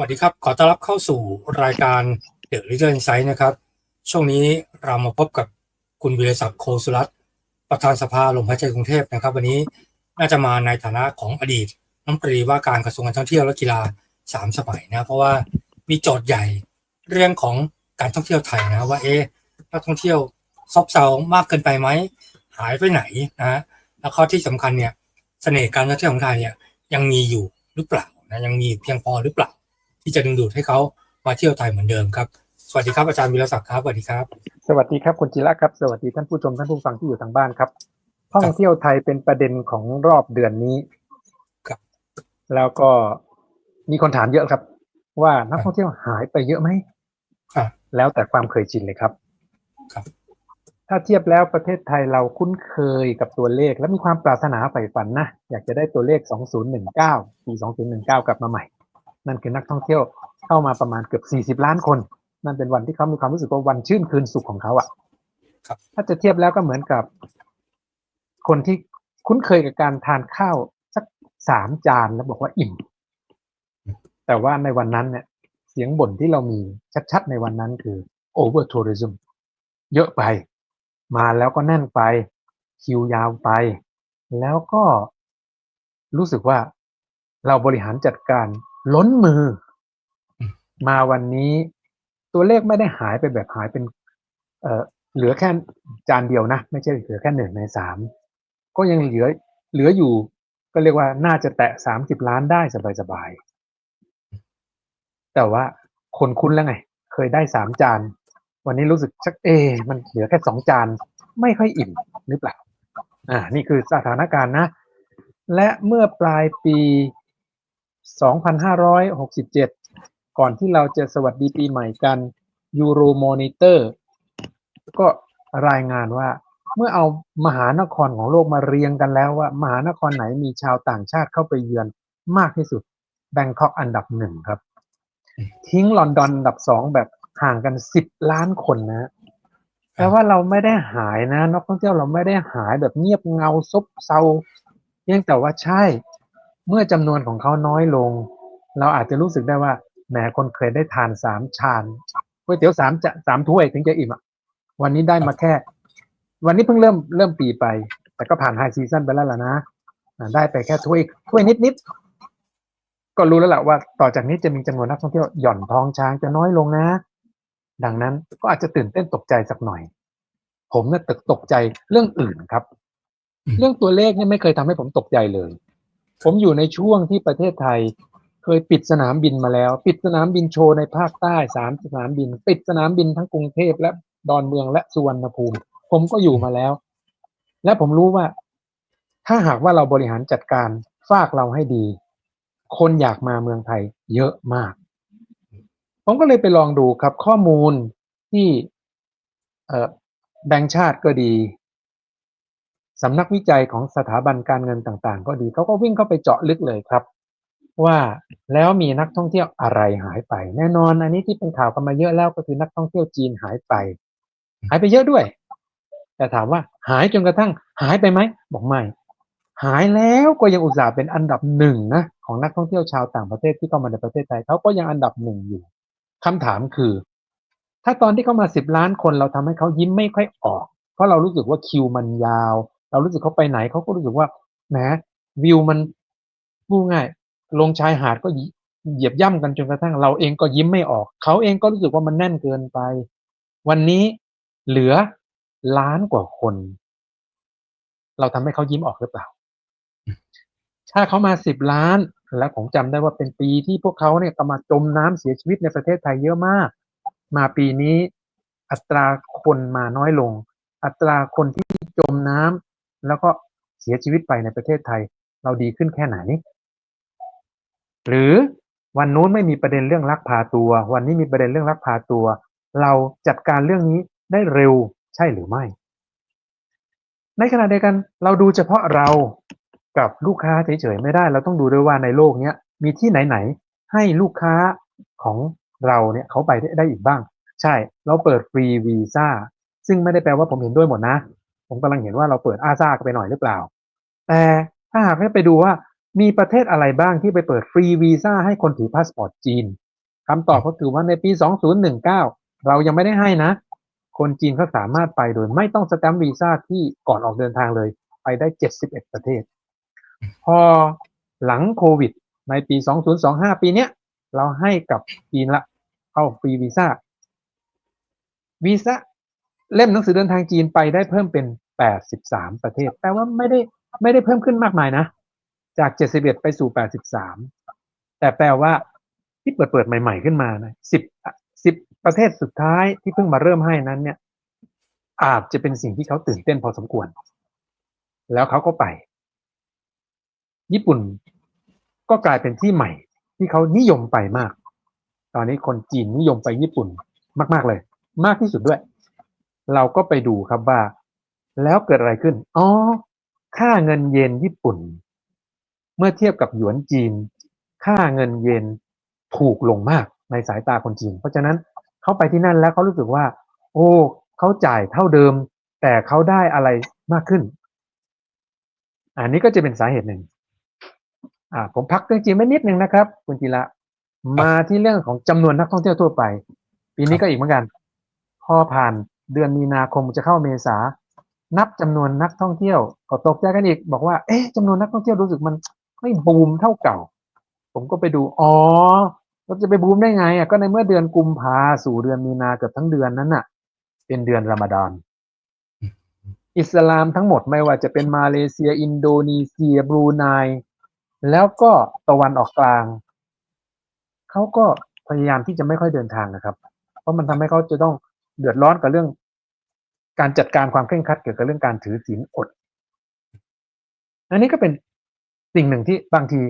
วัสดีครับ ขอต้อนรับเข้าสู่รายการ The Leader Insight นะครับ ช่วงนี้เรามาพบกับคุณวิรศักดิ์โคสุรัตน์ประธานสภาลมหายใจกรุงเทพนะครับ วันนี้น่าจะมาในฐานะของอดีตน้ำตรีว่าการกระทรวงการท่องเที่ยวและกีฬาสามสมัยนะเพราะว่ามีโจทย์ใหญ่เรื่องของการท่องเที่ยวไทยนะว่าเอ๊ะนักท่องเที่ยวซบเซามากเกินไปไหมหายไปไหนนะแล้วข้อที่สำคัญเนี่ยเสน่ห์การท่องเที่ยวของไทยเนี่ยยังมีอยู่หรือเปล่านะยังมีเพียงพอหรือเปล่า ที่จะดึงดูดให้เขามาเที่ยวไทยเหมือนเดิมครับ สวัสดีครับอาจารย์วิรศักดิ์ครับสวัสดีครับ สวัสดีครับคุณจิระครับ สวัสดีท่านผู้ชมท่านผู้ฟังที่อยู่ทางบ้านครับท่องเที่ยวไทยเป็นประเด็นของรอบเดือนนี้ครับ แล้วก็มีคนถามเยอะครับ ว่านักท่องเที่ยวหายไปเยอะไหมอะแล้วแต่ความเคยชินเลยครับครับ ถ้าเทียบแล้วประเทศไทยเราคุ้นเคยกับตัวเลข และมีความปรารถนาใฝ่ฝันนะอยากจะได้ตัวเลข 2019 ปี 2019 กลับมาใหม่ นั่นคือนักท่องเที่ยวเข้ามาประมาณเกือบ 40 ล้านคน นั่นเป็นวันที่เขามีความรู้สึกว่าวันชื่นคืนสุขของเขาอะครับถ้าจะเทียบแล้วก็เหมือนกับ คนที่คุ้นเคยกับการทานข้าวสักสามจานแล้วบอกว่าอิ่ม แต่ว่าในวันนั้นเนี่ย เสียงบ่นที่เรามีชัดๆในวันนั้นคือ over tourism เยอะไป มาแล้วก็แน่นไป คิวยาวไป แล้วก็รู้สึกว่าเราบริหารจัดการ ล้นมืออืมมาวันนี้ ตัวเลขไม่ได้หายไปแบบหายเป็น เอ่อเหลือแค่จานเดียวนะ ไม่ใช่เหลือแค่หนึ่งในสามก็ยังเหลือเหลืออยู่ ก็เรียกว่าน่าจะแตะสามสิบล้านได้สบายๆแต่ว่าคนคุ้นแล้วไง เคยได้สามจาน วันนี้รู้สึกชักเอะมันเหลือแค่สองจาน ไม่ค่อยอิ่มหรือเปล่าอ่า นี่คือสถานการณ์นะ และเมื่อปลายปี 2567 ก่อนที่เราจะสวัสดีปีใหม่กัน Euro Monitor ก็รายงานว่า เมื่อเอามหานครของโลกมาเรียงกันแล้วว่า มหานครไหนมีชาวต่างชาติเข้าไปเยือนมากที่สุดแบงคอกอันดับหนึ่งครับ ทิ้งลอนดอนอันดับสองแบบห่างกันสิบล้านคนนะแต่ว่าเราไม่ได้หายนะนักท่องเที่ยวเราไม่ได้หายแบบเงียบเงาซบเซาเพียงแต่ว่าใช่ เมื่อจำนวนของเขาน้อยลง เราอาจจะรู้สึกได้ว่าแหมคนเคยได้ทานสามชามก๋วยเตี๋ยวสามจะสามถ้วยถึงจะอิ่มอะวันนี้ได้มาแค่ วันนี้เพิ่งเริ่มเริ่มปีไป แต่ก็ผ่านไฮซีซั่นไปแล้วล่ะนะอ่าได้ไปแค่ถ้วยถ้วยนิดนิดๆก็รู้แล้วแหละว่า ต่อจากนี้จะมีจำนวนนักท่องเที่ยวหย่อนท้องช้างจะน้อยลงนะ ดังนั้นก็อาจจะตื่นเต้นตกใจสักหน่อย ผมเนี่ยตกตกใจเรื่องอื่นครับอืมเรื่องตัวเลขเนี่ยไม่เคยทำให้ผมตกใจเลย ผมอยู่ในช่วงที่ประเทศไทย เคยปิดสนามบินมาแล้ว ปิดสนามบินโชว์ในภาคใต้สามสนามบิน ปิดสนามบินทั้งกรุงเทพและดอนเมืองและสุวรรณภูมิ ผมก็อยู่มาแล้ว และผมรู้ว่า ถ้าหากว่าเราบริหารจัดการฝากเราให้ดี คนอยากมาเมืองไทย เยอะมาก ผมก็เลยไปลองดูครับข้อมูลที่แบงก์ชาติก็ดี สำนักวิจัยของสถาบันการเงินต่างๆ ก็ดีเขาก็วิ่งเข้าไปเจาะลึกเลยครับ ว่าแล้วมีนักท่องเที่ยวอะไรหายไป แน่นอนอันนี้ที่เป็นข่าวกันมาเยอะแล้วก็คือนักท่องเที่ยวจีนหายไป หายไปเยอะด้วย แต่ถามว่าหายจนกระทั่งหายไปไหมบอกไม่หายแล้วก็ยังอุตส่าห์เป็นอันดับหนึ่งนะของนักท่องเที่ยวชาวต่างประเทศที่เข้ามาในประเทศไทยเขาก็ยังอันดับหนึ่งอยู่คำถามคือ ถ้าตอนที่เขามาสิบล้านคนเราทำให้เขายิ้มไม่ค่อยออก เพราะเรารู้สึกว่าคิวมันยาว เรารู้สึกเขาไปไหนเขาก็รู้สึกว่าแหมวิวมันพูดง่ายลงชายหาดก็เหยียบย่ำกันจนกระทั่งเราเองก็ยิ้มไม่ออกเขาเองก็รู้สึกว่ามันแน่นเกินไป วันนี้เหลือล้านกว่าคน เราทำให้เขายิ้มออกหรือเปล่า ถ้าเขามาสิบล้านและผมจำได้ว่าเป็นปีที่พวกเขาเนี่ยก็มาจมน้ำเสียชีวิตในประเทศไทยเยอะมาก มาปีนี้อัตราคนมาน้อยลง อัตราคนที่จมน้ำ แล้วก็เสียชีวิตไปในประเทศไทย เราดีขึ้นแค่ไหน หรือวันนู้นไม่มีประเด็นเรื่องลักพาตัว วันนี้มีประเด็นเรื่องลักพาตัว เราจัดการเรื่องนี้ได้เร็วใช่หรือไม่ ในขณะเดียวกันเราดูเฉพาะเรากับลูกค้าเฉยๆไม่ได้ เราต้องดูด้วยว่าในโลกเนี้ยมีที่ไหนๆให้ลูกค้าของเราเนี่ยเขาไปได้อีกบ้าง ใช่ เราเปิดฟรีวีซ่าซึ่งไม่ได้แปลว่าผมเห็นด้วยหมดนะ ผมกำลังเห็นว่าเราเปิดอาซาไปหน่อยหรือเปล่า แต่ถ้าหากให้ไปดูว่ามีประเทศอะไรบ้างที่ไปเปิดฟรีวีซ่าให้คนถือพาสปอร์ตจีนคำตอบก็คือว่าในปี 2019 เรายังไม่ได้ให้นะ คนจีนเขาสามารถไปโดยไม่ต้องสแตมป์วีซ่าที่ก่อนออกเดินทางเลย ไปได้ 71 ประเทศ พอหลังโควิด ในปี 2025 ปีเนี้ยเราให้กับจีนละเข้าฟรีวีซ่าวีซ่า เล่มหนังสือเดินทางจีนไปได้เพิ่มเป็น 83 ประเทศแต่ว่าไม่ได้ไม่ได้เพิ่มขึ้นมากมายนะ จาก 71 ไปสู่ 83 แต่แปลว่าที่เปิดเปิดใหม่ ๆขึ้นมานะ10 10 ประเทศสุดท้ายที่เพิ่งมาเริ่มให้นั้น เนี่ย อาจจะเป็นสิ่งที่เขาตื่นเต้นพอสมควร แล้วเขาก็ไป ญี่ปุ่นก็กลายเป็นที่ใหม่ ที่เขานิยมไปมาก ตอนนี้คนจีนนิยมไปญี่ปุ่นมาก ๆเลย มากที่สุดด้วย เราก็ไปดูครับว่า แล้วเกิดอะไรขึ้น อ๋อ ค่าเงินเยนญี่ปุ่น เมื่อเทียบกับหยวนจีน ค่าเงินเยนถูกลงมากในสายตาคนจีน เพราะฉะนั้นเขาไปที่นั่นแล้วเขารู้สึกว่า โอ้เขาจ่ายเท่าเดิม แต่เขาได้อะไรมากขึ้น อันนี้ก็จะเป็นสาเหตุหนึ่ง อ่า ผมพักเรื่องจีนไม่นิดนึงนะครับ คุณจิระมาที่เรื่องของจำนวนนักท่องเที่ยวทั่วไป ปีนี้ก็อีกเหมือนกัน พอผ่าน เดือนมีนาคมจะเข้าเมษา นับจำนวนนักท่องเที่ยวก็ตกใจกันอีก บอกว่า เอ๊ะจำนวนนักท่องเที่ยวรู้สึกมันไม่บูมเท่าเก่า ผมก็ไปดู อ๋อเราจะไปบูมได้ไงอะก็ในเมื่อเดือนกุมภาสู่เดือนมีนาเกือบทั้งเดือนนั้นน่ะ เป็นเดือนรอมฎอนอิสลามทั้งหมดไม่ว่าจะเป็นมาเลเซีย อินโดนีเซียบรูไนแล้วก็ตะวันออกกลาง เขาก็พยายามที่จะไม่ค่อยเดินทางนะครับ เพราะมันทำให้เขาจะต้อง เดือดร้อนกับเรื่อง การจัดการความเคร่งครัดเกี่ยวกับเรื่องการถือศีลอด อันนี้ก็เป็นสิ่งหนึ่งที่บางที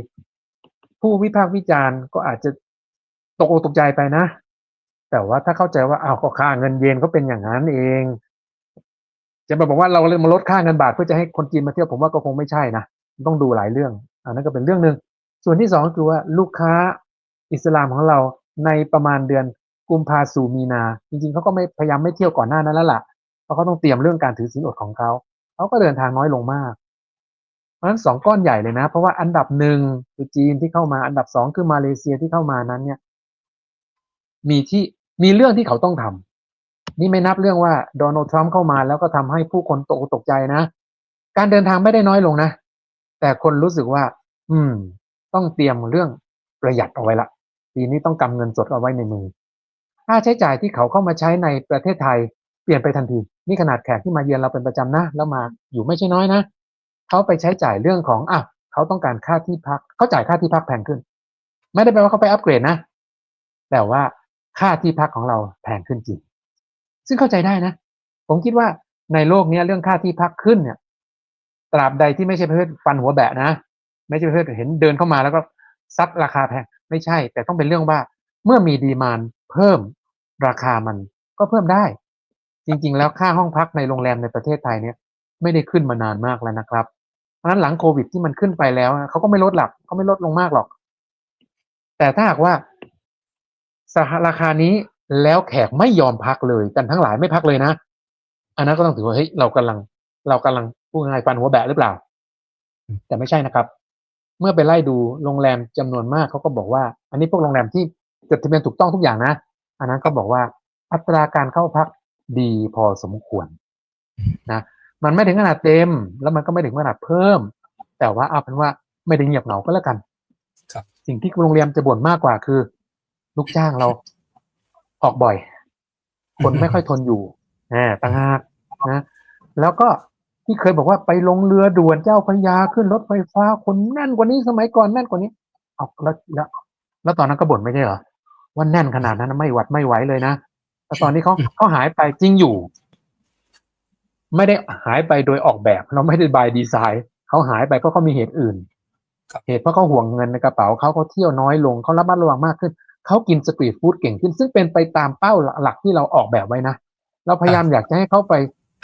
ผู้วิพากษ์วิจารณ์ก็อาจจะตกอกตกใจไปนะ แต่ว่าถ้าเข้าใจว่าเอาวก็ค่าเงินเยนเขาเป็นอย่างนั้นเอง จะมาบอกว่าเราเลยมาลดค่าเงินบาทเพื่อจะให้คนจีนมาเที่ยวผมว่าก็คงไม่ใช่นะต้องดูหลายเรื่อง อันนั้นก็เป็นเรื่องหนึ่งส่วนที่สองก็คือว่าลูกค้าอิสลามของเราในประมาณเดือน กุมภาสู่มีนา จริงๆเขาก็ไม่พยายามไม่เที่ยวก่อนหน้านั้นแล้วล่ะเพราะเขาต้องเตรียมเรื่องการถือศีลอดของเขาเขาก็เดินทางน้อยลงมาก เพราะฉะนั้นสองก้อนใหญ่เลยนะ เพราะว่าอันดับหนึ่งคือจีนที่เข้ามาอันดับสองคือมาเลเซียที่เข้ามานั้น เนี่ย มีที่มีเรื่องที่เขาต้องทำนี่ไม่นับเรื่องว่าโดนัลด์ทรัมป์เข้ามาแล้วก็ทำให้ผู้คนตกอกตกใจนะ การเดินทางไม่ได้น้อยลงนะ แต่คนรู้สึกว่า อืม ต้องเตรียมเรื่องประหยัดเอาไว้ละปีนี้ต้องกำเงินสดเอาไว้ในมือ ค่าใช้จ่ายที่เขาเข้ามาใช้ในประเทศไทยเปลี่ยนไปทันที นี่ขนาดแขกที่มาเยือนเราเป็นประจำนะ แล้วมาอยู่ไม่ใช่น้อยนะเขาไปใช้จ่ายเรื่องของอะเขาต้องการค่าที่พักเขาจ่ายค่าที่พักแพงขึ้น ไม่ได้แปลว่าเขาไปอัปเกรดนะ แต่ว่าค่าที่พักของเราแพงขึ้นจริง ซึ่งเข้าใจได้นะ ผมคิดว่าในโลกนี้เรื่องค่าที่พักขึ้นเนี่ย ตราบใดที่ไม่ใช่ประเภทฟันหัวแบะนะ ไม่ใช่ประเภทเห็นเดินเข้ามาแล้วก็ซัดราคาแพง ไม่ใช่ แต่ต้องเป็นเรื่องว่าเมื่อมีดีมานเพิ่ม ราคามันก็เพิ่มได้ จริงๆ แล้วค่าห้องพักในโรงแรมในประเทศไทยเนี่ยไม่ได้ขึ้นมานานมากแล้วนะครับ เพราะฉะนั้นหลังโควิดที่มันขึ้นไปแล้วเขาก็ไม่ลดหลักเขาไม่ลดลงมากหรอก แต่ถ้าหากว่าสหราคานี้แล้วแขกไม่ยอมพักเลยกันทั้งหลายไม่พักเลยนะ อันนั้นก็ต้องถือว่าเฮ้ยเรากำลัง เรากำลังพูดง่ายฟันหัวแบะหรือเปล่า แต่ไม่ใช่นะครับ เมื่อไปไล่ดูโรงแรมจำนวนมากเขาก็บอกว่า อันนี้พวกโรงแรมที่จดทะเบียนถูกต้องทุกอย่างนะ อันนั้นก็บอกว่าอัตราการเข้าพักดีพอสมควรนะมันไม่ถึงขนาดเต็ม แล้วมันก็ไม่ถึงขนาดเพิ่ม แต่ว่าเอาเป็นว่าไม่ได้เงียบเหงาก็แล้วกันครับ สิ่งที่โรงแรมจะบ่นมากกว่าคือ ลูกจ้างเราออกบ่อย คนไม่ค่อยทนอยู่แหมต่างหากนะแล้วก็ที่เคยบอกว่าไปลงเรือด่วนเจ้าพระยาขึ้นรถไฟฟ้าคนแน่นกว่านี้สมัยก่อนแน่นกว่านี้เอาแล้วแล้วแล้วตอนนั้นก็บ่นไม่ใช่เหรอ ว่าแน่นขนาดนั้นไม่หวัดไม่ไหวเลยนะแต่ตอนนี้เขาเขาหายไปจริงอยู่ ไม่ได้หายไปโดยออกแบบ เราไม่ได้บายดีไซน์เขาหายไปเพราะเขามีเหตุอื่นครับเหตุเพราะเขาห่วงเงินในกระเป๋าเขาเขาเที่ยวน้อยลงเขาระมัดระวังมากขึ้นเขากินสตรีทฟู้ดเก่งขึ้น ซึ่งเป็นไปตามเป้าหลักที่เราออกแบบไว้นะเราพยายามอยากจะให้เขาไป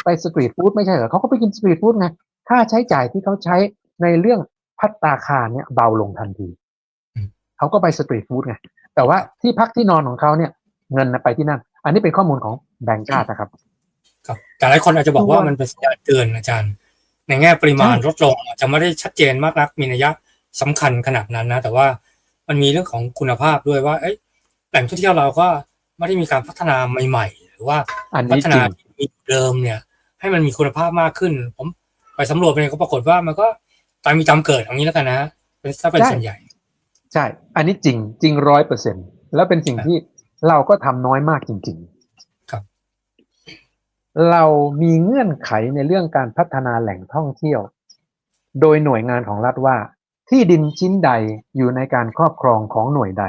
ไปสตรีทฟู้ดไม่ใช่เหรอเขาก็ไปกินสตรีทฟู้ดไงค่าใช้จ่ายที่เขาใช้ในเรื่องพัตตาคารเนี่ยเบาลงทันทีอืมเขาก็ไปสตรีทฟู้ดไง แต่ว่าที่พักที่นอนของเขาเนี่ย เงินน่ะไปที่นั่น อันนี้เป็นข้อมูลของแบงก์ชาตินะครับ ครับ แต่หลายคนอาจจะบอกว่ามันเป็นสัญญาณเตือนอาจารย์ ในแง่ปริมาณใช่ลดลงอาจจะไม่ได้ชัดเจนมากนักมีนัยยะสำคัญขนาดนั้นนะ แต่ว่ามันมีเรื่องของคุณภาพด้วยว่าเอ้ยแหล่งท่องเที่ยวเราก็ไม่ได้มีการพัฒนาใหม่ ๆ หรือว่าอันพันี้ฒจรินางที่มีเดิมเนี่ย ให้มันมีคุณภาพมากขึ้น ผมไปสำรวจไปเนี่ยก็ปรากฏว่ามันก็ตามมีตามเกิดอย่างนี้แล้วกันนะเป็นถ้าเป็นส่วนใหญ่ ใช่ อันนี้จริงจริงร้อยเปอร์เซ็นแล้วเป็นสิ่งครับที่เราก็ทำน้อยมากจริง ๆ ครับ เรามีเงื่อนไขในเรื่องการพัฒนาแหล่งท่องเที่ยว โดยหน่วยงานของรัฐว่า ที่ดินชิ้นใดอยู่ในการครอบครองของหน่วยใด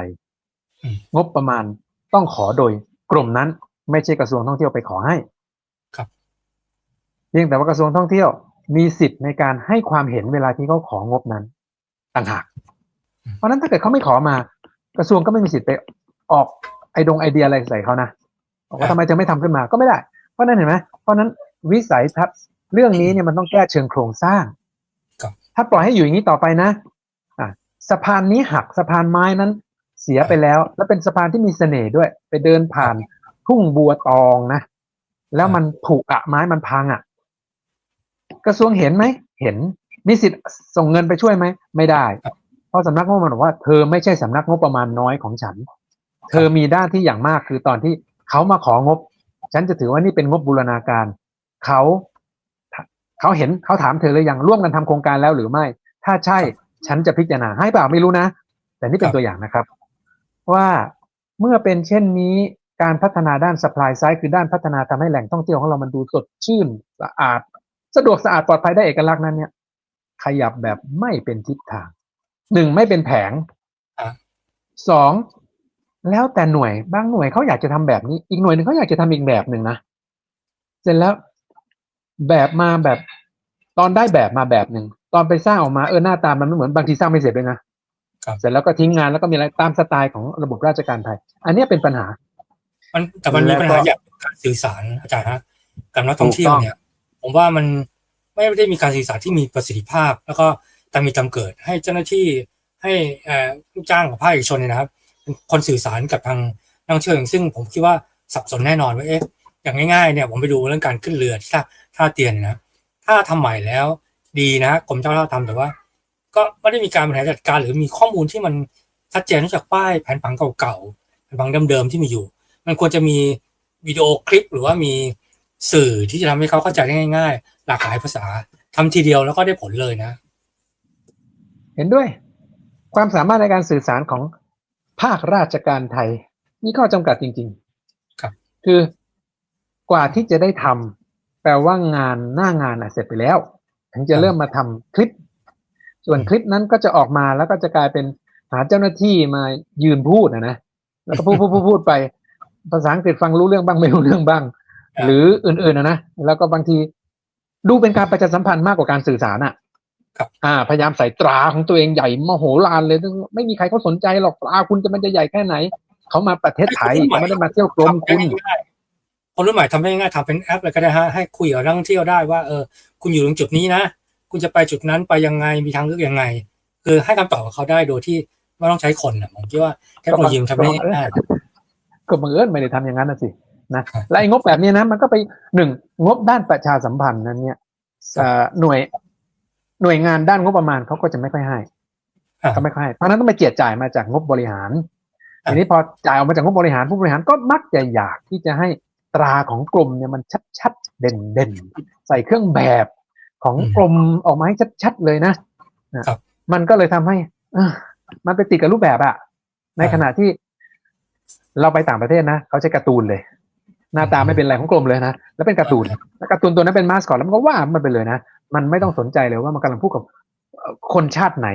อืมงบประมาณต้องขอโดยกรมนั้นไม่ใช่กระทรวงท่องเที่ยวไปขอให้ ครับ เพียงแต่ว่ากระทรวงท่องเที่ยวมีสิทธิ์ในการให้ความเห็นเวลาที่เขาของบนั้นต่างหาก เพราะฉะนั้นถ้าเกิดเขาไม่ขอมา กระทรวงก็ไม่มีสิทธิ์ไปออกไอดงไอเดียอะไรใส่เขานะบอกว่าทำไมจะไม่ทำขึ้นมาก็ไม่ได้ เพราะฉะนั้นเห็นไหมเพราะฉะนั้นวิสัยทัศน์เรื่องนี้เนี่ยมันต้องแก้เชิงโครงสร้างครับถ้าปล่อยให้อยู่อย่างนี้ต่อไปนะอะสะพานนี้หักสะพานไม้นั้นเสียไปแล้ว แล้วเป็นสะพานที่มีเสน่ห์ด้วย ไปเดินผ่านทุ่งบัวตองนะแล้วมันผุอะไม้มันพังอะกระทรวงเห็นไหมเห็นมีสิทธิ์ส่งเงินไปช่วยไหมไม่ได้ค รับเพราะสำนักงบประมาณบอกว่าเธอไม่ใช่สำนักงบประมาณน้อยของฉัน เธอมีหน้าที่อย่างมากคือตอนที่เขามาของบ ฉันจะถือว่านี่เป็นงบบูรณาการ เขาเขาเห็นเขาถามเธอเลยยังร่วมกันทำโครงการแล้วหรือไม่ ถ้าใช่ฉันจะพิจารณาให้เปล่าไม่รู้นะ แต่นี่เป็นตัวอย่างนะครับ ว่าเมื่อเป็นเช่นนี้การพัฒนาด้าน supply side คือด้านพัฒนาทำให้แหล่งท่องเที่ยวของเรามันดูสดชื่นสะอาด สะดวกสะอาดปลอดภัยได้เอกลักษณ์นั้นเนี่ยขยับแบบไม่เป็นทิศทาง หนึ่งไม่เป็นแผงอะสองแล้วแต่หน่วยบางหน่วยเขาอยากจะทำแบบนี้ อีกหน่วยหนึ่งเขาอยากจะทำอีกแบบหนึ่งนะเสร็จแล้วแบบมาแบบตอนได้แบบมาแบบหนึ่งตอนไปสร้างออกมาเออหน้าตามันไม่เหมือนบางทีสร้างไม่เสร็จเลยนะครับเสร็จแล้วก็ทิ้งงานแล้วก็มีอะไรตามสไตล์ของระบบราชการไทย อันเนี้ยเป็นปัญหา มันแต่มันมีแล้วก็ปัญหาอย่างการสื่อสารอาจารย์ฮะกับนักท่องเที่ยวถูกต้องเนี่ย ผมว่ามันไม่ได้มีการสื่อสารที่มีประสิทธิภาพ แล้วก็ ตามมีตามเกิด ให้เจ้าหน้าที่ให้ลูกจ้างของภาคเอกชนเนี่ยนะครับคนสื่อสารกับทางนักเที่ยวอย่างซึ่งผมคิดว่าสับสนแน่นอนว่าเอ๊ะอย่างง่ายๆเนี่ยผมไปดูเรื่องการขึ้นเรือที่ท่าท่าเตียนนะถ้าทำใหม่แล้วดีนะกรมเจ้าท่าทำแต่ว่า ก็ไม่ได้มีการบริหารจัดการหรือมีข้อมูลที่มันชัดเจนนอกจากป้ายแผนผังเก่าๆแผนผังเดิมๆที่มีอยู่ มันควรจะมีวิดีโอคลิปหรือว่ามีสื่อที่จะทำให้เขาเข้าใจได้ง่าย ๆ หลากหลายภาษาทำทีเดียวแล้วก็ได้ผลเลยนะ เห็นด้วย ความสามารถในการสื่อสารของภาคราชการไทยมีข้อจำกัดจริง ๆ ครับ คือกว่าที่จะได้ทำแปลว่างานหน้างานอะเสร็จไปแล้ว ถึงจะเริ่มมาทำคลิป ส่วนคลิปนั้นก็จะออกมาแล้วก็จะกลายเป็นหาเจ้าหน้าที่มายืนพูดนะนะแล้วก็พูดพูดพูดพูดไป ภาษาอังกฤษฟังรู้เรื่องบ้างไม่รู้เรื่องบ้างครับหรืออื่นๆนะนะแล้วก็บางทีดูเป็นการประชาสัมพันธ์มากกว่าการสื่อสารอะครับ อ่าพยายามใส่ตราของตัวเองใหญ่มโหฬารเลยไม่มีใครเขาสนใจหรอกตราคุณจะมันจะใหญ่แค่ไหนเขามาประเทศไทยเขาไม่ได้มาเที่ยวกรมทำคุณง่ายๆคนรุ่นใหม่ทำได้ง่ายๆทำเป็นแอปเลยก็ได้ฮะให้คุยกับนักท่องเที่ยวได้ว่าเออคุณอยู่ตรงจุดนี้นะคุณจะไปจุดนั้นไปยังไงมีทางเลือกยังไง คือให้คำตอบกับเขาได้โดยที่ไม่ต้องใช้คนนะผมคิดว่าเทคโนโลยีมันทำได้ง่ายก็บังเอิญไม่ได้ทำอย่างนั้นนะสินะครับและไอ้งบแบบนี้นะ มันก็ไปหนึ่งงบด้านประชาสัมพันธ์นั้นเนี่ยเอ่อหน่วย หน่วยงานด้านงบประมาณเขาก็จะไม่ค่อยให้อ่าเขาไม่ค่อยให้เพราะฉะนั้นต้องไปเจียดจ่ายมาจากงบบริหารอ่าทีนี้พอจ่ายออกมาจากงบบริหารผู้บริหารก็มักจะอยากที่จะให้ตราของกรมเนี่ยมันชัดๆเด่นๆใส่เครื่องแบบของกรมออกมาให้ชัดๆเลยนะนะครับมันก็เลยทำให้เอ้อมันไปติดกับรูปแบบอะในขณะที่เราไปต่างประเทศนะเขาใช้การ์ตูนเลย หน้าตาไม่เป็นอะไรของกรมเลยนะแล้วเป็นการ์ตูนแล้วการ์ตูนตัวนั้นเป็นมาสคอตแล้วมันก็ว่ามันไปเลยนะ มันไม่ต้องสนใจเลยว่ามันกำลังพูดกับเอ่อคนชาติไหน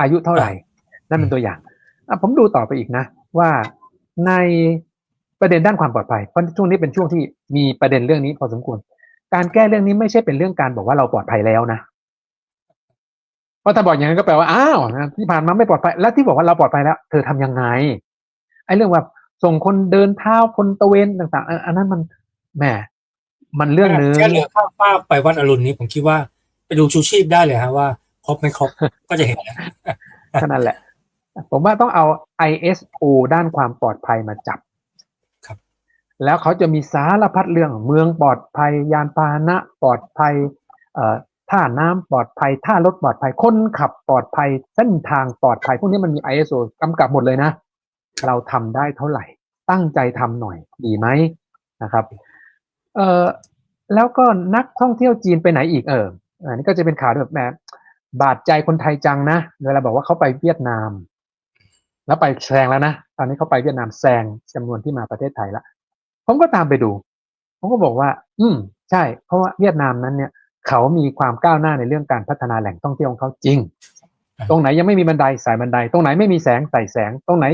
อายุเท่าไหร่ นั่นเป็นตัวอย่างอะผมดูต่อไปอีกนะ ว่าในประเด็นด้านความปลอดภัยเพราะช่วงนี้เป็นช่วงที่มีประเด็นเรื่องนี้พอสมควร การแก้เรื่องนี้ไม่ใช่เป็นเรื่องการบอกว่าเราปลอดภัยแล้วนะเพราะถ้าบอกอย่างนั้นก็แปลว่าอ้าวนะที่ผ่านมาไม่ปลอดภัย แล้วที่บอกว่าเราปลอดภัยแล้ว เธอทำยังไงไอ้เรื่องว่าส่งคนเดินเท้าคนตะเวนต่าง ๆ อันอันนั้นมันแหมมันเรื่องนึงแค่เรือข้ามฟากไปวัดอรุณนี้ผมคิดว่าไป ดูชูชีพได้เลยฮะว่าครบไม่ครบก็จะเห็นนะแค่นั้นแหละ ผมว่าต้องเอา ISO ด้านความปลอดภัยมาจับครับ แล้วเขาจะมีสารพัดเรื่องเมืองปลอดภัย ยานพาหนะปลอดภัยเอ่อท่าน้ำปลอดภัยท่ารถปลอดภัยคนขับปลอดภัยเส้นทางปลอดภัย พวกนี้มันมี ISO กำกับหมดเลยนะ เราทำได้เท่าไหร่ ตั้งใจทำหน่อยดีไหมนะครับ เออแล้วก็นักท่องเที่ยวจีนไปไหนอีกเออ อันนี้ก็จะเป็นข่าวแบบแบบบาดใจคนไทยจังนะเวลาบอกว่าเขาไปเวียดนาม แล้วไปแซงแล้วนะตอนนี้เขาไปเวียดนามแซงจำนวนที่มาประเทศไทยล้วผมก็ตามไปดูผมก็บอกว่า อืมใช่ เพราะว่าเวียดนามนั้นเนี่ย เขามีความก้าวหน้าในเรื่องการพัฒนาแหล่งท่องเที่ยวของเขาจริง ตรงไหนยังไม่มีบันไดใส่บันได ตรงไหนไม่มีแสงใส่แสง ตรงไหน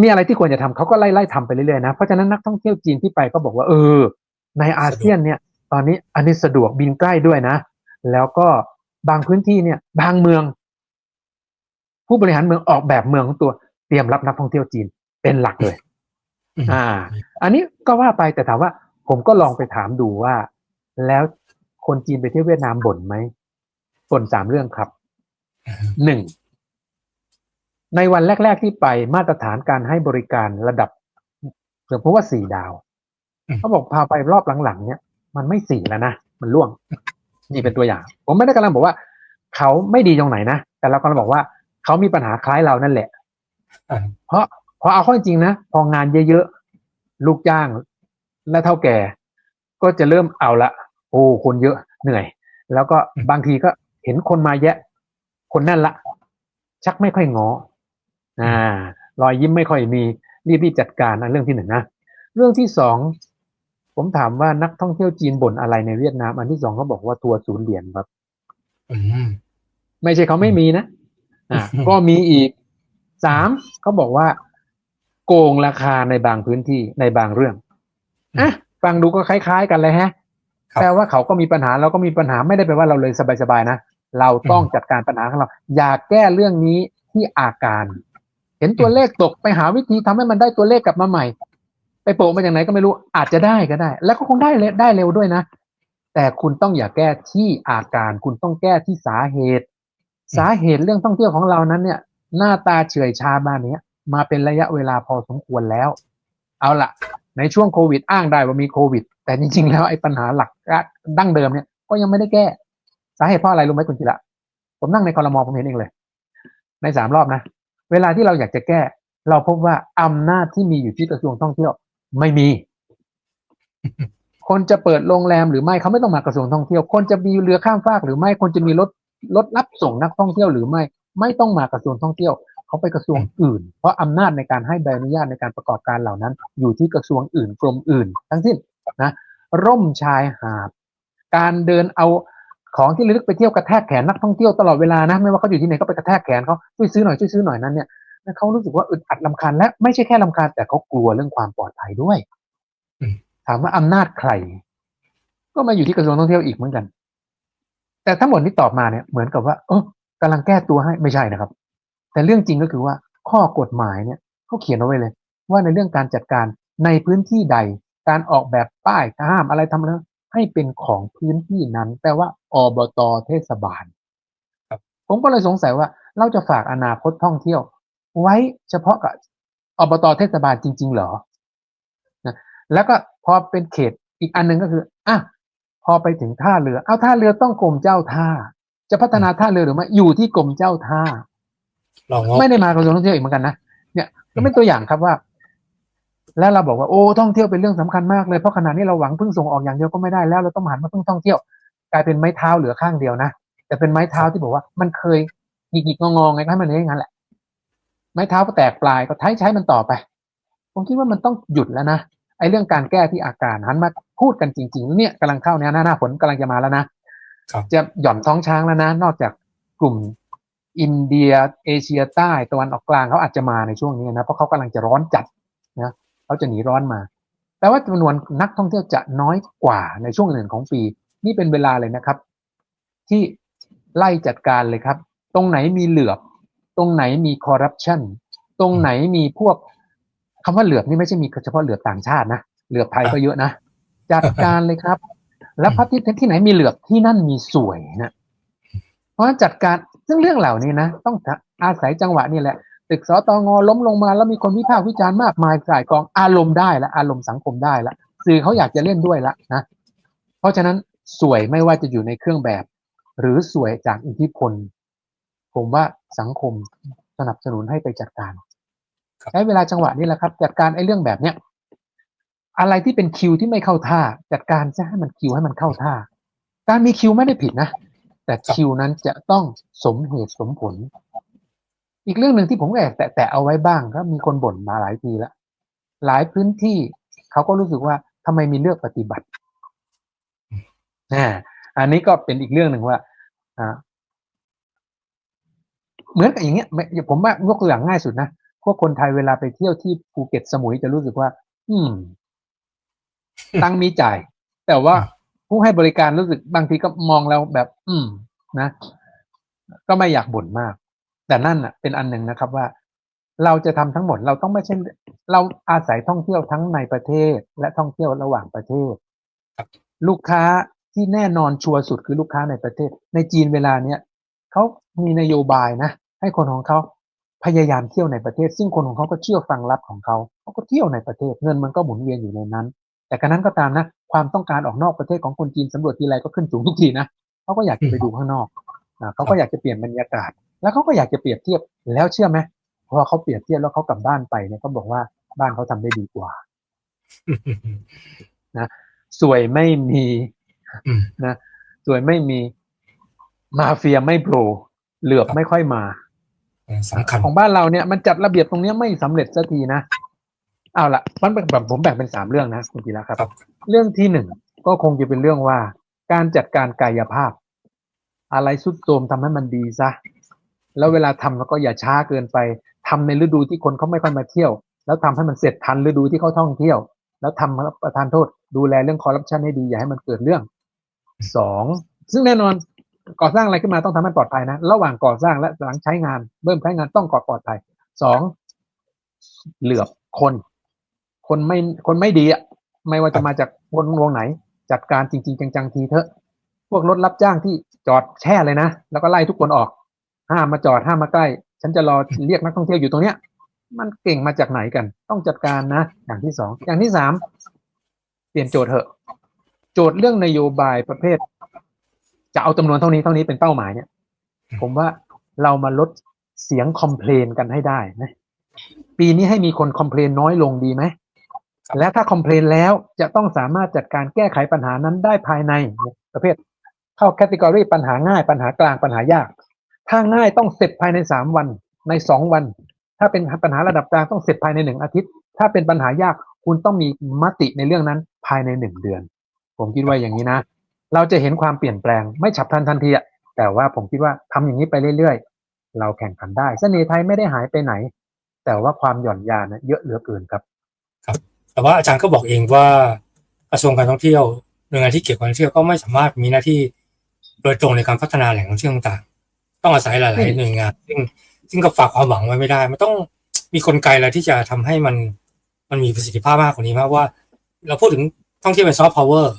มีอะไรที่ควรจะทำเขาก็ไล่ไล่ทำไปเรื่อยๆนะเพราะฉะนั้นนักท่องเที่ยวจีนที่ไปก็บอกว่าเออ ในอาเซียนเนี่ย ตอนนี้อันนี้สะดวกบินใกล้ด้วยนะ แล้วก็บางพื้นที่เนี่ยบางเมือง ผู้บริหารเมืองออกแบบเมืองของตัวเตรียมรับนักท่องเที่ยวจีนเป็นหลักเลย อ่า อันนี้ก็ว่าไปแต่ถามว่า ผมก็ลองไปถามดูว่า แล้วคนจีนไปเที่ยวเวียดนามบ่นไหมบ่นสามเรื่องครับหนึ่งในวันแรก ๆที่ไปมาตรฐานการให้บริการระดับเกือบเพราะว่าสี่ดาวอืมเขาบอกพาไปรอบหลังๆเนี่ย มันไม่สีแล้วนะมันล่วง นี่เป็นตัวอย่าง ผมไม่ได้กำลังบอกว่า เขาไม่ดีตรงไหนนะแต่เรากำลังบอกว่า เขามีปัญหาคล้ายเรานั่นแหละอ่าเพราะพอเอาเข้อจริงนะพองานเยอะๆลูกจ้างและเท่าแก่ ก็จะเริ่มเอาละโอ้คนเยอะเหนื่อย แล้วก็บางทีก็เห็นคนมาแยะ คนนั่นละ ชักไม่ค่อยงออ่ารอยยิ้มไม่ค่อยมีรีบรีบจัดการนะเรื่องที่หนึ่งนะเรื่องที่สอง ผมถามว่านักท่องเที่ยวจีนบ่นอะไรในเวียดนาม อันที่สองเขาบอกว่าทัวร์ศูนย์เหรียญครับอืมไม่ใช่เขาไม่มีนะอ่าอืมก็มีอีกสามเขาบอกว่า โกงราคาในบางพื้นที่ในบางเรื่องอะฟังดูก็คล้าย ๆ กันเลยฮะครับแปลว่าเขาก็มีปัญหาเราก็มีปัญหาไม่ได้แปลว่าเราเลยสบายๆนะเราต้องจัดการปัญหาของเรา อย่าแก้เรื่องนี้ที่อาการ เห็นตัวเลขตกไปหาวิธีทำให้มันได้ตัวเลขกลับมาใหม่ ไปโปะมาจากไหนก็ไม่รู้อาจจะได้ก็ได้ แล้วก็คงได้ได้เร็วด้วยนะ แต่คุณต้องอย่าแก้ที่อาการ คุณต้องแก้ที่สาเหตุ สาเหตุเรื่องท่องเที่ยวของเรานั้นเนี่ย หน้าตาเฉื่อยชามาเนี้ยมาเป็นระยะเวลาพอสมควรแล้ว เอาละในช่วงโควิดอ้างได้ว่ามีโควิด แต่จริงๆแล้วไอ้ปัญหาหลักดั้งเดิมเนี่ยก็ยังไม่ได้แก้ สาเหตุเพราะอะไรรู้ไหมคุณจิระผมนั่งในคอรมอผมเห็นเองเลย ในสามรอบนะ เวลาที่เราอยากจะแก้ เราพบว่าอำนาจที่มีอยู่ที่กระทรวงท่องเที่ยว ไม่มี คนจะเปิดโรงแรมหรือไม่เขาไม่ต้องมากระทรวงท่องเที่ยว คนจะมีเรือข้ามฟากหรือไม่ คนจะมีรถรถรับส่งนักท่องเที่ยวหรือไม่ ไม่ต้องมากระทรวงท่องเที่ยวเขาไปกระทรวงอื่น เพราะอำนาจในการให้ใบอนุญาตในการประกอบการเหล่านั้น อยู่ที่กระทรวงอื่นกรมอื่น ทั้งสิ้นนะ ร่มชายหาดการเดินเอาของที่ลึกไปเที่ยวกระแทกแขนนักท่องเที่ยวตลอดเวลานะ ไม่ว่าเขาอยู่ที่ไหนก็ไปกระแทกแขนเขาช่วยซื้อหน่อยช่วยซื้อหน่อยนั้นเนี่ย เขารู้สึกว่าอึดอัดลำคาญและไม่ใช่แค่ลำคาญแต่เขากลัวเรื่องความปลอดภัยด้วยอืมถามว่าอำนาจใคร ก็มาอยู่ที่กระทรวงท่องเที่ยวอีกเหมือนกัน แต่ทั้งหมดที่ตอบมาเนี่ยเหมือนกับว่าเออกำลังแก้ตัวให้ไม่ใช่นะครับ แต่เรื่องจริงก็คือว่าข้อกฎหมายเนี่ยเขาเขียนเอาไว้เลย ว่าในเรื่องการจัดการในพื้นที่ใด การออกแบบป้ายห้ามอะไรทำแล้วให้เป็นของพื้นที่นั้นแปลว่าอบตเทศบาลครับผมก็เลยสงสัยว่าเราจะฝากอนาคตท่องเที่ยว ไว้เฉพาะกับอบตเทศบาลจริง ๆ เหรอนะแล้วก็พอเป็นเขตอีกอันหนึ่งก็คืออะพอไปถึงท่าเรือ เอาท่าเรือต้องกรมเจ้าท่า จะพัฒนาท่าเรือหรือไม่อยู่ที่กรมเจ้าท่าลองงบไม่ได้มากระทรวงท่องเที่ยวอีกเหมือนกันนะเนี่ยก็เป็นตัวอย่างครับว่า แล้วเราบอกว่าโอ้ท่องเที่ยวเป็นเรื่องสำคัญมากเลยเพราะขณะนี้เราหวังพึ่งส่งออกอย่างเดียวก็ไม่ได้แล้วเราต้องหันมาพึ่งท่องเที่ยว กลายเป็นไม้เท้าเหลือข้างเดียวนะแต่เป็นไม้เท้าที่บอกว่า มันเคยหยิกๆงอๆไงก็ให้มันอย่างนั้นแหละ ไม้เท้าก็แตกปลายก็ใช้ใช้มันต่อไป ผมคิดว่ามันต้องหยุดแล้วนะไอ้เรื่องการแก้ที่อาการหันมาพูดกันจริง ๆ เนี่ยกำลังเข้าเนี่ยหน้าหน้าฝนกำลังจะมาแล้วนะครับจะหย่อนท้องช้างแล้วนะ นอกจากกลุ่มอินเดียเอเชียใต้ตะวันออกกลางเขาอาจจะมาในช่วงนี้นะเพราะเขากำลังจะร้อนจัดนะเขาจะหนีร้อนมาแต่ว่าจำนวนนักท่องเที่ยวจะน้อยกว่าในช่วงอื่นของปี นี่เป็นเวลาเลยนะครับ ที่ไล่จัดการเลยครับ ตรงไหนมีเหลือบ ตรงไหนมีคอร์รัปชันตรงไหนมีพวกคำว่าเหลือบนี่ไม่ใช่มีเฉพาะเหลือบต่างชาตินะเหลือบไทยก็เยอะนะจัดการเลยครับ แล้วพัทที่ที่ไหนมีเหลือบที่นั่นมีสวยนะเพราะฉะนั้นจัดการซึ่งเรื่องเหล่านี้นะต้องอาศัยจังหวะนี่แหละตึกสตงล้มลงมาแล้วมีคนวิพากษ์วิจารณ์มากมายสายกองอารมณ์ได้แล้วอารมณ์สังคมได้แล้วสื่อเขาอยากจะเล่นด้วยละนะเพราะฉะนั้นสวยไม่ว่าจะอยู่ในเครื่องแบบ หรือสวยจากอิทธิพล ผมว่าสังคมสนับสนุนให้ไปจัดการครับใช้เวลาจังหวะนี้แหละครับ จัดการไอ้เรื่องแบบเนี้ยอะไรที่เป็นคิวที่ไม่เข้าท่า จัดการจะให้มันคิวให้มันเข้าท่า การมีคิวไม่ได้ผิดนะแต่คิวนั้นจะต้องสมเหตุสมผล อีกเรื่องหนึ่งที่ผมก็แอบแตะๆเอาไว้บ้างก็มีคนบ่นมาหลายทีแล้วหลายพื้นที่เขาก็รู้สึกว่าทำไมมีเลือกปฏิบัติอ่าอันนี้ก็เป็นอีกเรื่องหนึ่งว่าอ่า เหมือนกับอย่างเงี้ยไม่ผมว่ายกตัวอย่างง่ายสุดนะพวกคนไทยเวลาไปเที่ยวที่ภูเก็ตสมุยจะรู้สึกว่า อืม ตังค์มีจ่าย แต่ว่าผู้ให้บริการรู้สึกบางทีก็มองแล้วแบบ อืม นะ ก็ไม่อยากบ่นมาก แต่นั่นอะ เป็นอันหนึ่งนะครับว่า เราจะทำทั้งหมดเราต้องไม่ใช่เราอาศัยท่องเที่ยวทั้งในประเทศ และท่องเที่ยวระหว่างประเทศครับลูกค้าที่แน่นอนชัวร์สุดคือลูกค้าในประเทศ ในจีนเวลาเนี้ยเขามีนโยบายนะ ให้คนของเขาพยายามเที่ยวในประเทศ ซึ่งคนของเขาก็เชื่อฟังรับของเขาเขาก็เที่ยวในประเทศเงินมันก็หมุนเวียนอยู่ในนั้น แต่กระนั้นก็ตามนะความต้องการออกนอกประเทศของคนจีนสำรวจทีไรก็ขึ้นสูงทุกทีนะเขาก็อยากจะไปดูข้างนอกอ่าเขาก็อยากจะเปลี่ยนบรรยากาศ แล้วเขาก็อยากจะเปรียบเทียบแล้วเชื่อไหมพอเขาเปรียบเทียบแล้วเขากลับบ้านไปเนี่ยเขาบอกว่าบ้านเขาทำได้ดีกว่าสวยไม่มีอืมนะสวยไม่มีมาเฟียไม่โผล่เหลือบไม่ค่อยมา สำคัญของบ้านเราเนี่ยมันจัดระเบียบตรงเนี้ยไม่สำเร็จสักทีนะเอาละมันแบ่งแบบผมแบ่งเป็นสามเรื่องนะคุณกีฬาครับครับ เรื่องที่หนึ่งก็คงจะเป็นเรื่องว่า การจัดการกายภาพ อะไรสุดโทรมทำให้มันดีซะแล้วเวลาทำแล้วก็อย่าช้าเกินไปทำในฤดูที่คนเขาไม่ค่อยมาเที่ยว แล้วทำให้มันเสร็จทันฤดูที่เขาท่องเที่ยว แล้วทำประทานโทษ ดูแลเรื่องคอร์รัปชันให้ดีอย่าให้มันเกิดเรื่องสองซึ่งแน่นอน ก่อสร้างอะไรขึ้นมาต้องทำให้ปลอดภัยนะ ระหว่างก่อสร้างและหลังใช้งาน เริ่มใช้งานต้องก่อปลอดภัยสองเหลือบคน คนไม่คนไม่ดีอะไม่ว่าจะมาจากคนวงไหน จัดการจริง ๆ จังๆทีเถอะพวกรถรับจ้างที่จอดแช่เลยนะ แล้วก็ไล่ทุกคนออก ห้ามมาจอดห้ามมาใกล้ ฉันจะรอเรียกนักท่องเที่ยวอยู่ตรงเนี้ย มันเก่งมาจากไหนกัน ต้องจัดการนะ อย่างที่สองอย่างที่สามเปลี่ยนโจทย์เถอะ โจทย์เรื่องนโยบายประเภท จะเอาจำนวนเท่านี้เท่านี้เป็นเป้าหมายเนี่ย ผมว่าเรามาลดเสียงคอมเพลนกันให้ได้นะปีนี้ให้มีคนคอมเพลนน้อยลงดีไหมและถ้าคอมเพลนแล้วจะต้องสามารถจัดการแก้ไขปัญหานั้นได้ภายในประเภท เข้าแคตตากรีปัญหาง่ายปัญหากลางปัญหายาก ถ้าง่ายต้องเสร็จภายในสามวันในสองวัน ถ้าเป็นปัญหาระดับกลางต้องเสร็จภายในหนึ่งอาทิตย์ ถ้าเป็นปัญหายากคุณต้องมีมติในเรื่องนั้นภายในหนึ่งเดือน ผมคิดว่าอย่างนี้นะ เราจะเห็นความเปลี่ยนแปลงไม่ฉับพลันทันทีอะแต่ว่าผมคิดว่าทำอย่างนี้ไปเรื่อยๆ เราแข่งขันได้เสน่ห์ไทยไม่ได้หายไปไหน แต่ว่าความหย่อนยานนะเยอะเหลือเกินครับ ครับ แต่ว่าอาจารย์ก็บอกเองว่ากระทรวงการท่องเที่ยวหน่วยงานที่เกี่ยวกับการท่องเที่ยวก็ไม่สามารถมีหน้าที่โดยตรงในการพัฒนาแหล่งท่องเที่ยวต่างๆ ต้องอาศัยหลายๆหน่วยงาน ซึ่งซึ่งก็ฝากความหวังไว้ไม่ได้ มันต้องมีกลไกอะไรที่จะทำให้มันมันมีประสิทธิภาพมากกว่านี้มากว่า เราพูดถึงท่องเที่ยวเป็นซอฟต์พาวเวอร์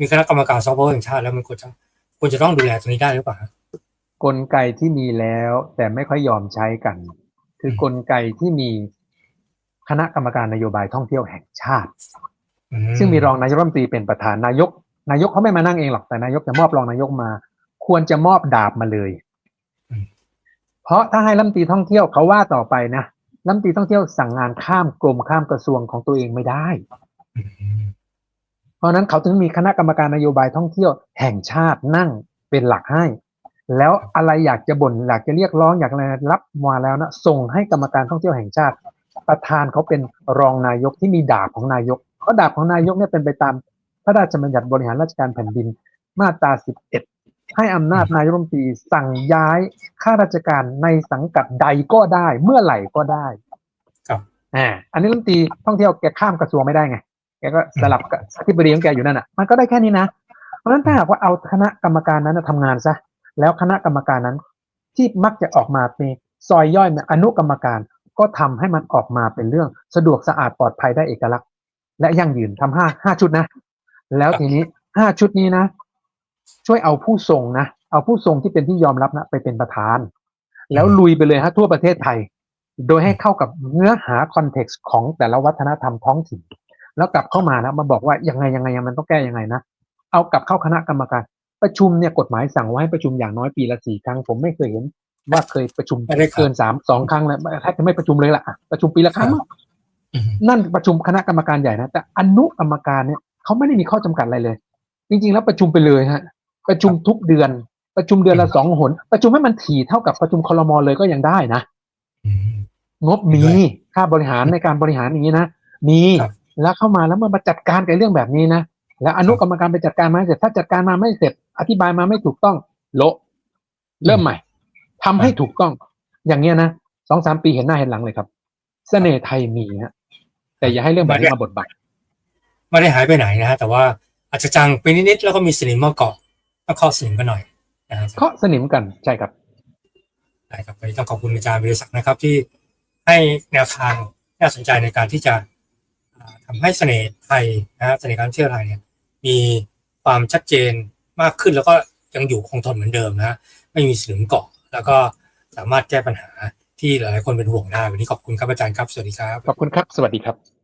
มีคณะกรรมการซอฟต์พาวเวอร์แห่งชาติแล้วมันควรจะควรจะต้องดูแลตรงนี้ได้หรือเปล่า กลไกที่มีแล้วแต่ไม่ค่อยยอมใช้กัน คือกลไกที่มีคณะกรรมการนโยบายท่องเที่ยวแห่งชาติอืซึ่งมีรองนายกรัฐมนตรีเป็นประธานนายก นายกเขาไม่มานั่งเองหรอกแต่นายกจะมอบรองนายกมา ควรจะมอบดาบมาเลย เพราะถ้าให้รัฐมนตรีท่องเที่ยวเขาว่าต่อไปนะรัฐมนตรีท่องเที่ยวสั่งงานข้ามกรมข้ามกระทรวงของตัวเองไม่ได้อืมเพ ราะฉะนั้นเขาถึงมีคณะกรรมการนโยบายท่องเที่ยวแห่งชาตินั่งเป็นหลักให้ แล้วอะไรอยากจะบ่นอยากจะเรียกร้องอยากอะไรรับมาแล้วนะส่งให้กรรมการท่องเที่ยวแห่งชาติ ประธานเขาเป็นรองนายกที่มีดาบของนายกเพราะดาบของนายกเนี่ยเป็นไปตามพระราชบัญญัติบริหารราชการแผ่นดินมาตรา 11 ให้อำนาจนายกรัฐมนตรีสั่งย้ายข้าราชการในสังกัดใดก็ได้ เมื่อไหร่ก็ได้ ครับอ่าอันนี้รัฐมนตรีท่องเที่ยวแกข้ามกระทรวงไม่ได้ไงแกก็สลับกับอธิบดีของแกอยู่นั่นอะ มันก็ได้แค่นี้นะ เพราะฉะนั้นถ้าหากว่าเอาคณะกรรมการนั้นนะทำงานซะแล้วคณะกรรมการนั้นที่มักจะออกมาเป็นซอยย่อยเป็นอนุกรรมการก็ทำให้มันออกมาเป็นเรื่องสะดวกสะอาดปลอดภัยได้เอกลักษณ์ และยั่งยืนทำห้าห้าชุดนะ แล้วทีนี้ห้าชุดนี้นะ ช่วยเอาผู้ทรงนะเอาผู้ทรงที่เป็นที่ยอมรับนะไปเป็นประธาน แล้วลุยไปเลยฮะทั่วประเทศไทย โดยให้เข้ากับเนื้อหาคอนเท็กซ์ของแต่ละวัฒนธรรมท้องถิ่น แล้วกลับเข้ามานะมาบอกว่ายังไงยังไงมันต้องแก้ยังไงนะเอากลับเข้าคณะกรรมการ ประชุมเนี่ยกฎหมายสั่งไว้ให้ประชุมอย่างน้อยปีละสี่ครั้ง ผมไม่เคยเห็น ว่าเคยประชุมไม่ได้ครับเกินสามสองครั้งแล้วแทบจะไม่ประชุมเลยล่ะอะประชุมปีละครั้งอืมนั่นประชุมคณะกรรมการใหญ่นะแต่อนุกรรมการเนี่ยเขาไม่ได้มีข้อจำกัดอะไรเลย จริง ๆ แล้วประชุมไปเลยฮะ ประชุมทุกเดือน ประชุมเดือนละสองหน ประชุมให้มันถี่เท่ากับประชุมคลมเลยก็ยังได้นะอืมงบมีด้วยค่าบริหารในการบริหารอย่างนี้นะมีครับ แล้วเข้ามาแล้วมันมาจัดการกับเรื่องแบบนี้นะแล้วอนุกรรมการไปจัดการมาให้เสร็จถ้าจัดการมาไม่เสร็จ อธิบายมาไม่ถูกต้องโละเริ่มใหม่ทำให้ถูกต้อง อย่างเงี้ยนะสองสามปีเห็นหน้าเห็นหลังเลยครับ เสน่ห์ไทยมีฮะแต่อย่าให้เรื่องแบบนี้มาบดบังไม่ได้หายไปไหนนะฮะแต่ว่าอาจจะจางไปนิดๆแล้วก็มีสนิมมาเกาะต้องข้อสนิมกันหน่อยนะฮะเคาะสนิมกันใช่ครับได้ครับวันนี้ต้องขอบคุณอาจารย์วิรศักดิ์นะครับ ที่ให้แนวทางที่น่าสนใจในการที่จะ ทำทำให้เสน่ห์ไทยนะฮะเสน่ห์การเที่ยวไทยเนี่ยมีความชัดเจนมากขึ้นแล้วก็ยังอยู่คงทนเหมือนเดิมนะไม่มีสนิมเกาะ แล้วก็สามารถแก้ปัญหาที่หลายๆคนเป็นห่วงได้วันนี้ขอบคุณครับอาจารย์ครับ สวัสดีครับ ขอบคุณครับ สวัสดีครับ